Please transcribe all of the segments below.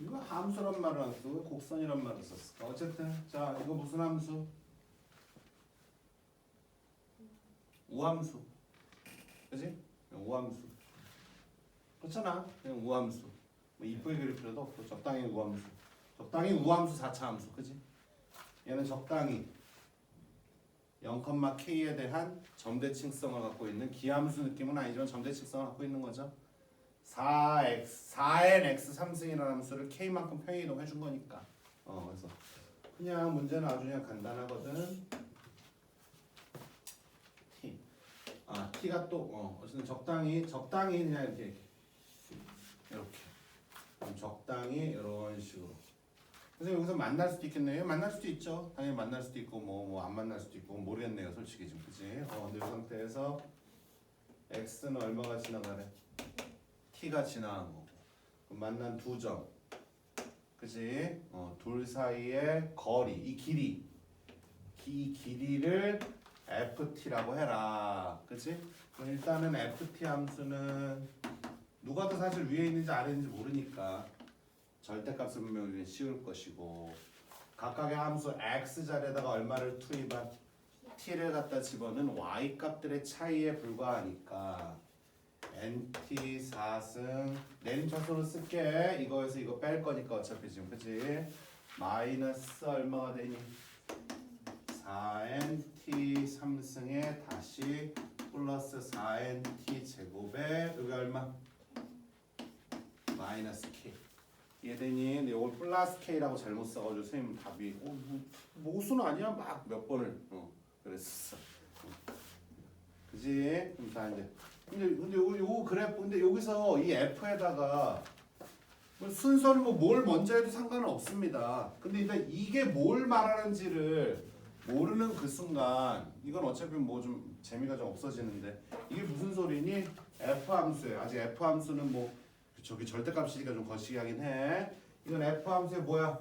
이거 함수란 말을 안 쓰고 곡선이란 말을 썼을까? 어쨌든 자 이거 무슨 함수? 우함수. 그지? 우함수. 그렇잖아. 그냥 우함수. 뭐 이쁘게 그릴 필요도 없고 적당히 우함수. 적당히 우함수 4차 함수. 그지? 얘는 적당히 0,k에 대한 점대칭성을 갖고 있는 기함수 느낌은 아니지만 점대칭성을 갖고 있는 거죠. 4x 4n x 3승이라는 함수를 k만큼 평행이동 해준 거니까. 어 그래서 그냥 문제는 아주 그냥 간단하거든. t 아 t가 또 어 어쨌든 적당히 적당히 그냥 이렇게 이렇게 그럼 적당히 이런 식으로. 그래서 여기서 만날 수도 있겠네요. 만날 수도 있죠. 당연히 만날 수도 있고 뭐 뭐 안 만날 수도 있고 모르겠네요. 솔직히 지금 그지? 어 근데 이 상태에서 x는 얼마가 지나가래? T가 지나간 거고 만난 두 점, 그지? 어, 둘 사이의 거리, 이 길이, 이 길이를 ft라고 해라, 그지? 일단은 ft 함수는 누가 더 사실 위에 있는지 아래 있는지 모르니까 절대값을 분명히 씌울 것이고 각각의 함수 x 자리에다가 얼마를 투입한 t를 갖다 집어넣은 y 값들의 차이에 불과하니까 NT 4승. 내림차순으로 쓸게. 이거에서 이거 뺄 거니까 어차피 지금 그치? 마이너스 얼마가 되니? 4NT 3승에 다시 플러스 4NT 제곱에 여기 얼마? 마이너스 K? 근데 이걸 플러스 K라고 잘못 써가지고 선생님 답이 어, 뭐, 모수는 아니야? 막 몇 번을. 어, 그랬어. 어. 그지? 그럼 자 이제 근데 근데 요, 요 그래프 근데 여기서 이 F에다가 뭐 순서를 뭐 뭘 먼저 해도 상관은 없습니다. 근데 일단 이게 뭘 말하는지를 모르는 그 순간 이건 어차피 뭐 좀 재미가 좀 없어지는데 이게 무슨 소리니? F 함수예요. 아직 F 함수는 뭐 저기 절대값이니까 좀 거시기 하긴 해. 이건 F 함수의 뭐야?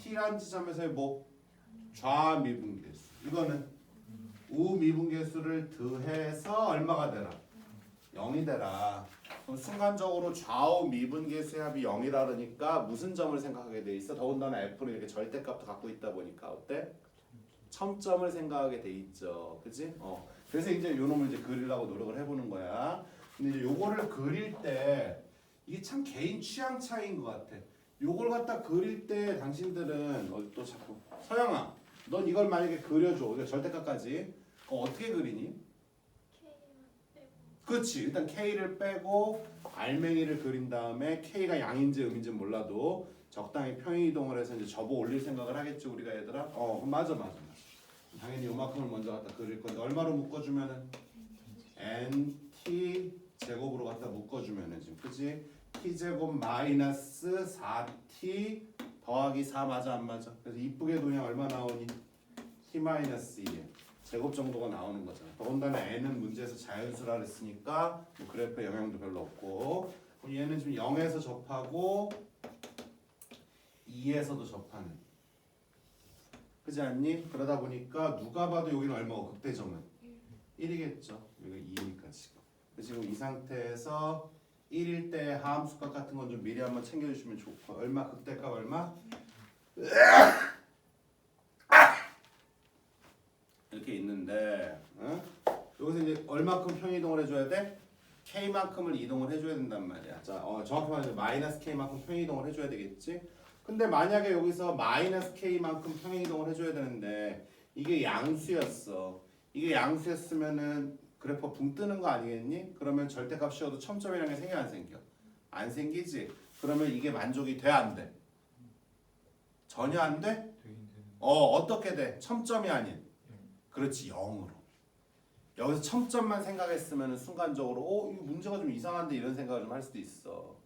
T란 지점에서의 뭐 좌미분계수. 이거는 우미분계수를 더해서 얼마가 되나? 0이 되라. 그럼 순간적으로 좌우 미분계수의 합이 0이라 그러니까 무슨 점을 생각하게 돼 있어? 더군다나 f는 이렇게 절대값도 갖고 있다 보니까 어때? 첨점을 생각하게 돼 있죠. 그지? 어. 그래서 이제 요 놈을 이제 그리려고 노력을 해보는 거야. 근데 이제 요거를 그릴 때 이게 참 개인 취향 차이인 것 같아. 요걸 갖다 그릴 때 당신들은 어, 또 자꾸 서영아, 넌 이걸 만약에 그려줘. 절대값까지. 그럼 어떻게 그리니? 그렇지. 일단 K를 빼고 알맹이를 그린 다음에 K가 양인지 음인지 몰라도 적당히 평행 이동을 해서 이제 접어 올릴 생각을 하겠지 우리가 얘들아. 어 맞아 맞아. 당연히 요만큼을 먼저 갖다 그릴 건데 얼마로 묶어주면은 NT 제곱으로 갖다 묶어주면은 지금 그지? T 제곱 마이너스 4T 더하기 4 맞아 안 맞아? 그래서 이쁘게 그냥 얼마 나오니? T 마이너스 2 제곱 정도가 나오는 거잖아. 더군다나 n은 문제에서 자연수라 그랬으니까 뭐 그래프에 영향도 별로 없고 그럼 얘는 지금 0에서 접하고 2에서도 접하는 그지 않니? 그러다 보니까 누가 봐도 여기는 얼마고 극대점은 1이겠죠. 여기가 2니까 지금. 지금 이 상태에서 1일 때 함수값 같은 건 좀 미리 한번 챙겨주시면 좋고 얼마 극대값 얼마? 이렇게 있는데 응? 여기서 이제 얼마큼 평이동을 해줘야 돼? k만큼을 이동을 해줘야 된단 말이야. 자, 어, 정확히 말해서 마이너스 k만큼 평이동을 해줘야 되겠지? 근데 만약에 여기서 마이너스 k만큼 평이동을 해줘야 되는데 이게 양수였어. 이게 양수였으면은 그래프 붕 뜨는 거 아니겠니? 그러면 절대값 씌워도 첨점이라는 게 생겨 안 생겨? 안 생기지. 그러면 이게 만족이 돼 안 돼? 전혀 안 돼? 어 어떻게 돼? 첨점이 아닌 그렇지 0으로 여기서 첨점만 생각했으면 순간적으로 어 이거 문제가 좀 이상한데 이런 생각을 좀 할 수도 있어.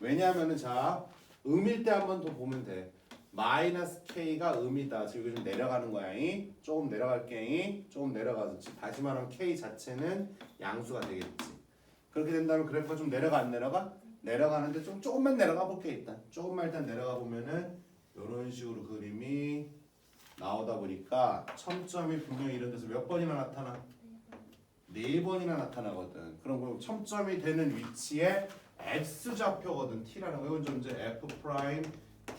왜냐하면은 자 음일 때 한 번 더 보면 돼. 마이너스 k가 음이다. 지금 좀 내려가는 거야 이 조금 내려갈게 이 조금 내려가서 지- 다시 말하면 k 자체는 양수가 되겠지. 그렇게 된다면 그래프가 좀 내려가 안 내려가? 내려가는데 좀 조금만 내려가 볼게 일단. 조금만 일단 내려가 보면은 이런 식으로 그림이 나오다 보니까 첨점이 분명히 이런 데서 몇 번이나 나타나? 네 번이나 나타나거든. 그럼 그 첨점이 되는 위치에 x 좌표거든 t라는 거 이건 좀 이제 f 프라임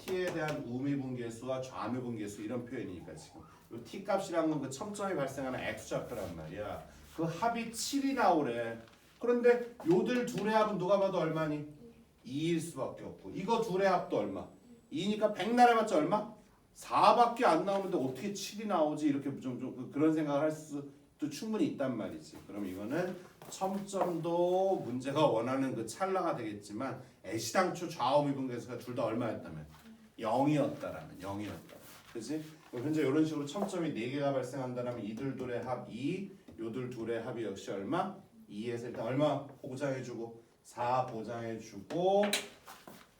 t에 대한 우미분계수와 좌미분계수 이런 표현이니까 지금 이 t 값이라는 건 그 첨점이 발생하는 x 좌표란 말이야. 그 합이 7이 나오래. 그런데 요들 둘의 합은 누가 봐도 얼마니? 2일 수밖에 없고 이거 둘의 합도 얼마? 2니까 100 나라봤자 얼마? 4밖에 안 나오는데 어떻게 7이 나오지? 이렇게 좀, 좀 그- 그런 생각을 할 수 도 충분히 있단 말이지. 그럼 이거는 첨점도 문제가 원하는 그 찰나가 되겠지만 애시당초 좌우미분계수가 둘 다 얼마였다면 0이었다라면 0이었다. 그지? 현재 이런 식으로 첨점이 4개가 발생한다면 이들 둘의 합 2, 요들 둘의 합이 역시 얼마? 2에서 일단 얼마 보장해주고 4 보장해주고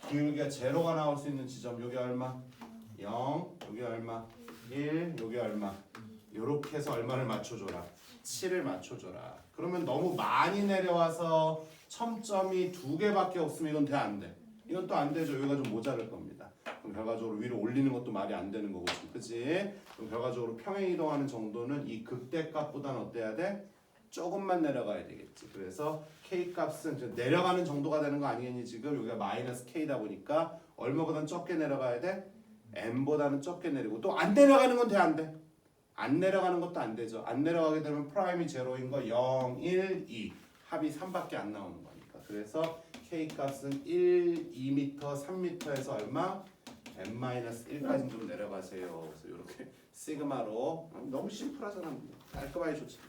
기울기가 제로가 나올 수 있는 지점 여기 얼마? 0 여기 얼마? 1 여기 얼마? 요렇게 해서 얼마를 맞춰줘라 7을 맞춰줘라 그러면 너무 많이 내려와서 첨점이 두 개밖에 없으면 이건 돼 안 돼? 이건 또 안 되죠 여기가 좀 모자랄 겁니다 그럼 결과적으로 위로 올리는 것도 말이 안 되는 거고 그치? 그럼 결과적으로 평행 이동하는 정도는 이 극대값보다는 어때야 돼? 조금만 내려가야 되겠지. 그래서 k 값은 내려가는 정도가 되는 거 아니겠니 지금 여기가 마이너스 k다 보니까 얼마보다는 적게 내려가야 돼? m보다는 적게 내리고 또 안 내려가는 건 돼 안 돼? 안 내려가는 것도 안 되죠. 안 내려가게 되면 프라임이 제로인 거 0, 1, 2 합이 3밖에 안 나오는 거니까. 그래서 k 값은 1, 2m, 3m에서 얼마? n-1까지 좀 내려가세요. 그래서 이렇게 시그마로 너무 심플하잖아. 깔끔하게 좋지.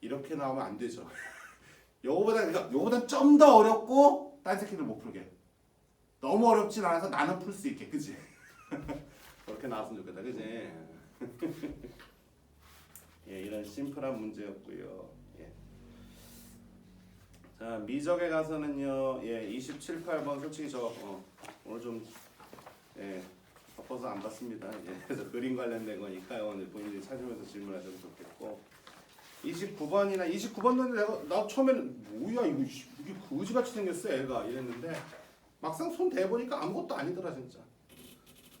이렇게 나오면 안 되죠. 요거보다 요거보다 좀 더 어렵고 딴 새끼들 못 풀게. 너무 어렵진 않아서 나는 풀 수 있게, 그지? 그렇게 나왔으면 좋겠다, 그지? 예, 이런 심플한 문제였고요. 예. 자, 미적에 가서는요, 예, 27, 8번 솔직히 저 어, 오늘 좀 예, 바빠서 안 봤습니다. 예, 그래서 그림 관련된 거니까 오늘 본인이 찾으면서 질문하셔도 좋겠고. 29번이나 29번인데 내가 나 처음에는 뭐야 이거 씨, 이게 거지같이 생겼어 애가 이랬는데 막상 손 대보니까 아무것도 아니더라 진짜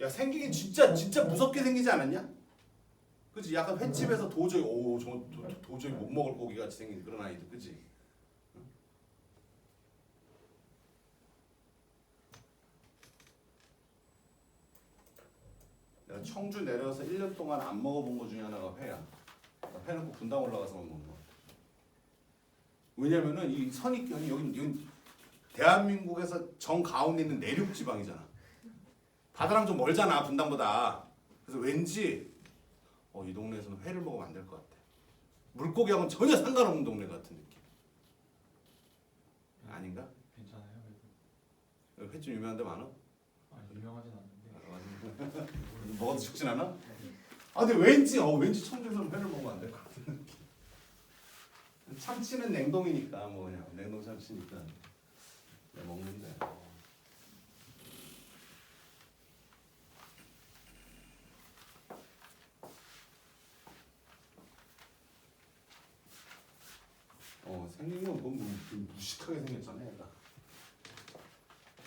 야 생기긴 진짜 진짜 무섭게 생기지 않았냐? 그지 약간 횟집에서 도저히 오 저 도, 도저히 못 먹을 고기 같이 생긴 그런 아이들 그지? 내가 청주 내려서 1년 동안 안 먹어본 것 중에 하나가 회야 회 넣고 분당 올라가서 먹는 거. 왜냐면은 이 선입견이 여기 여기 대한민국에서 정 가운데 있는 내륙 지방이잖아. 바다랑 좀 멀잖아 분당보다. 그래서 왠지 어, 이 동네에서는 회를 먹으면 안 될 것 같아. 물고기하고는 전혀 상관없는 동네 같은 느낌. 아닌가? 괜찮아요. 여기 회집 유명한 데 많아? 아 유명하진 않는데. 먹어도 죽진 않아? 아 근데 왠지 어 왠지 청주에서는 회를 먹으면 안 될 것 같은 느낌. 참치는 냉동이니까 뭐 그냥 냉동 참치니까 내 먹는데. 어 생긴 건 너무 무식하게 생겼잖아 얘가.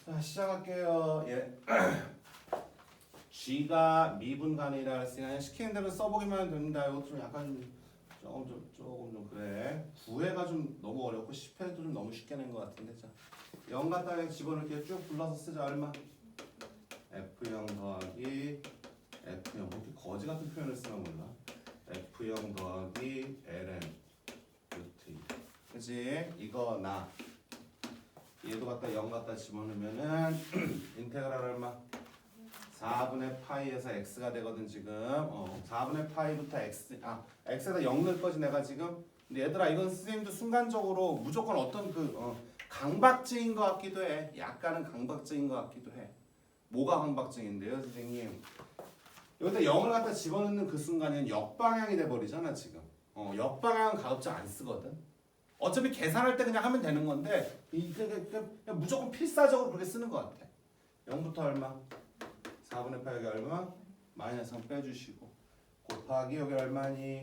자 시작할게요. 예. G가 미분간이라 했으니까 시키는 대로 써보기만 됩니다. 이거 좀 약간 조금 좀 조금 좀 그래. 9회가 좀 너무 어렵고 10회도 좀 너무 쉽게 낸 것 같은데 자. 0 갖다 그냥 집어넣을게요. 쭉 불러서 쓰자 얼마? F0 더하기 F0 뭐 이렇게 거지 같은 표현을 쓰나 몰라. F0 더하기 ln 루트 2 그지? 이거 나 얘도 갖다 0 갖다 집어넣으면은 인테그랄 얼마? 4분의 파이에서 x가 되거든 지금. 어, 4분의 파이부터 x 아 x에다 0 넣을 거지 내가 지금? 근데 얘들아 이건 선생님도 순간적으로 무조건 어떤 그 어, 강박증인 것 같기도 해. 약간은 강박증인 것 같기도 해. 뭐가 강박증인데요 선생님? 여기다 0을 갖다 집어넣는 그 순간에는 역방향이 돼버리잖아 지금. 어, 역방향은 가급적 안 쓰거든 어차피 계산할 때 그냥 하면 되는 건데 그냥 무조건 필사적으로 그렇게 쓰는 것 같아 0부터 얼마? 4분의 8 여기 얼마? 마이너스 3 빼주시고 곱하기 여기 얼마니?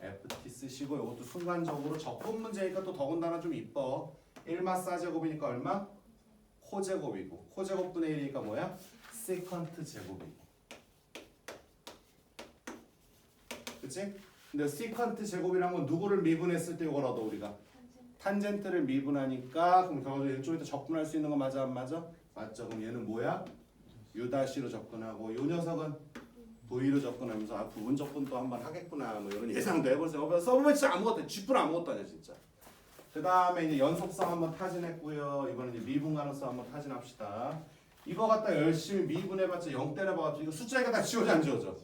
FT 쓰시고 이것도 순간적으로 적분 문제니까 또 더군다나 좀 이뻐 1마 사제곱이니까 얼마? 코제곱이고 코제곱분의 1이니까 뭐야? 세컨트 제곱이고 그치? 근데 세컨트 제곱이란 건 누구를 미분했을 때 얻어 우리가? 탄젠트를 미분하니까 그럼 결국에 이쪽에다 접근할 수 있는 거 맞아 안 맞아? 맞죠. 그럼 얘는 뭐야? U-로 접근하고 이 녀석은 V로 접근하면서 아 부분 접근도 한번 하겠구나 뭐 이런 예상도 해보세요. 어, 서브매치 진짜 아무것도 쥐뿔 아무것도 아니야 진짜. 그 다음에 이제 연속성 한번 타진했고요. 이번에 이제 미분 가능성 한번 타진합시다. 이거 갖다 열심히 미분해봤자 0 때려봐가지고 이거 숫자가 다 지워져 안 지워져?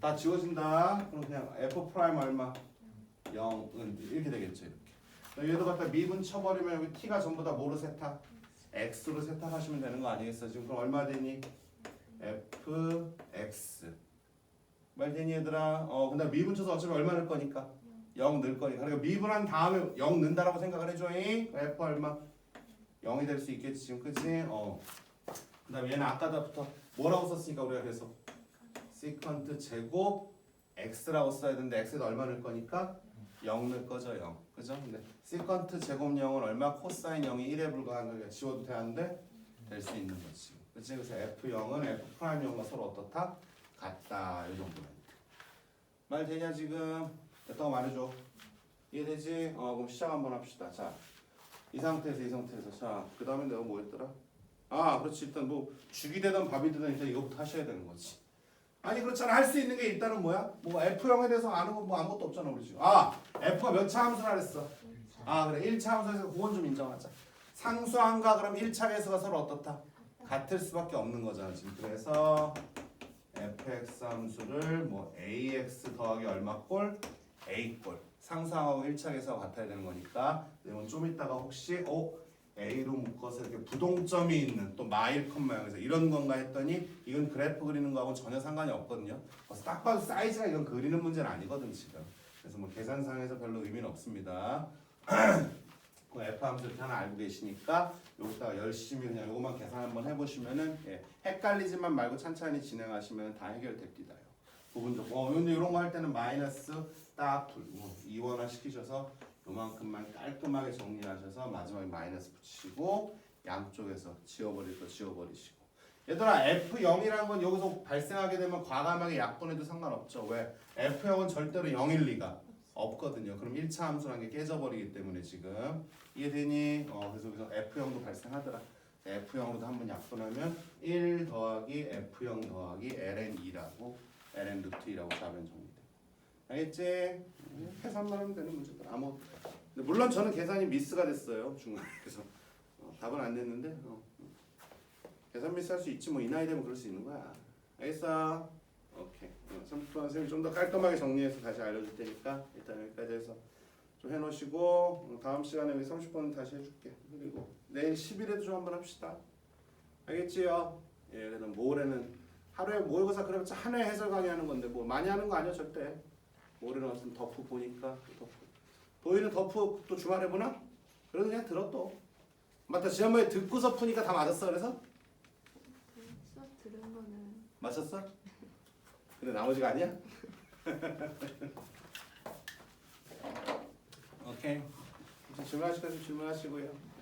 다 지워진다. 그럼 그냥 f 프라임 얼마? 0은 이렇게 되겠죠 이렇게. 얘도 갖다 미분 쳐버리면 여기 t가 전부 다 뭐로 세탁? x로 세탁하시면 되는 거 아니겠어? 지금 그럼 얼마 되니? fx 말 되니 얘들아? 어 근데 미분 쳐서 어차피 얼마 넣을 거니까? 0 넣을 거니까 그러니까 미분한 다음에 0 넣는다라고 생각을 해줘잉 f 얼마? 0이 될 수 있겠지 지금 그치? 어. 그 다음에 얘는 아까부터 뭐라고 썼으니까 우리가 계속 시컨트 제곱 x라고 써야 되는데 x에다 얼마 넣을 거니까 0 넣을 거죠 0 그죠? 근데 시컨트 제곱 0은 얼마? 코사인 0이 1에 불과한 거니까 지워도 되는데 될 수 있는 거지 그치? 그래서 f0은 f 프라임 0과 서로 어떻다? 같다 이 정도는 말 되냐 지금? 됐다고 말해줘 이해되지? 어 그럼 시작 한번 합시다 자 이 상태에서 이 상태에서 자그 다음에 내가 뭐 했더라? 아 그렇지 일단 뭐 죽이 되든 밥이 되든 일단 이거부터 하셔야 되는 거지 아니 그렇잖아 할 수 있는 게 일단은 뭐야? 뭐 F형에 대해서 아는 거뭐 아무것도 없잖아 우리 지금 아 F가 몇 차 함수라 그랬어? 아 그래 1차 함수에서 그건 좀 인정하자 상수항과 그럼 1차 계수가 서로 어떻다? 같을 수밖에 없는 거잖아 지금 그래서 fx 함수를 뭐 ax 더하기 얼마 꼴? a 꼴 상수항하고 1차 계수가 같아야 되는 거니까 내용 좀 이따가 혹시 어 A로 묶어서 이렇게 부동점이 있는 또 마일 컷 모양에서 이런 건가 했더니 이건 그래프 그리는 거하고 전혀 상관이 없거든요. 그래서 딱 봐도 사이즈가 이건 그리는 문제는 아니거든 지금. 그래서 뭐 계산상에서 별로 의미는 없습니다. 그 F 함수 이렇게 하나 알고 계시니까 여기다가 열심히 그냥 요것만 계산 한번 해보시면은 예, 헷갈리지만 말고 천천히 진행하시면 다 해결됩니다. 부분적. 어 근데 이런 거 할 때는 마이너스 딱 불고 이원화 시키셔서 요만큼만 깔끔하게 정리하셔서 마지막에 마이너스 붙이시고 양쪽에서 지워버릴 거 지워버리시고. 얘들아 F0이라는 건 여기서 발생하게 되면 과감하게 약분해도 상관없죠. 왜? F0은 절대로 0일 리가 없거든요. 그럼 1차 함수라는 게 깨져버리기 때문에 지금. 이해되니? 어 그래서 여기서 F0도 발생하더라. F0으로도 한번 약분하면 1 더하기 F0 더하기 ln2라고 ln 루트 2라고 잡으면 정리돼 알겠지? 계산만 하면 되는 문제들 아무 근데 물론 저는 계산이 미스가 됐어요 중간에서 어, 답은 안 됐는데 어. 계산 미스 할 수 있지 뭐. 이 나이 되면 그럴 수 있는 거야. 알겠어? 오케이. 어, 30분 선생님이 좀더 깔끔하게 정리해서 다시 알려줄 테니까 일단 여기까지 해서 좀 해놓으시고 어, 다음 시간에 여기 30분은 다시 해줄게. 그리고 내일 10일에도 좀 한번 합시다. 알겠지요? 예, 그래도 모레는 하루에 모의고사 그래봤자 한 회 해설 강의하는 건데 뭐 많이 하는 거 아니야 절대 모레는 어떤 덕후 보니까 덕후 도희는 덕후 또 주말에 보나? 그래도 그냥 들어 또 맞다 지난번에 듣고서 푸니까 다 맞았어 그래서? 수업 들은 거는 맞췄어? 근데 나머지가 아니야? 오케이 질문하실 거면 질문하시고요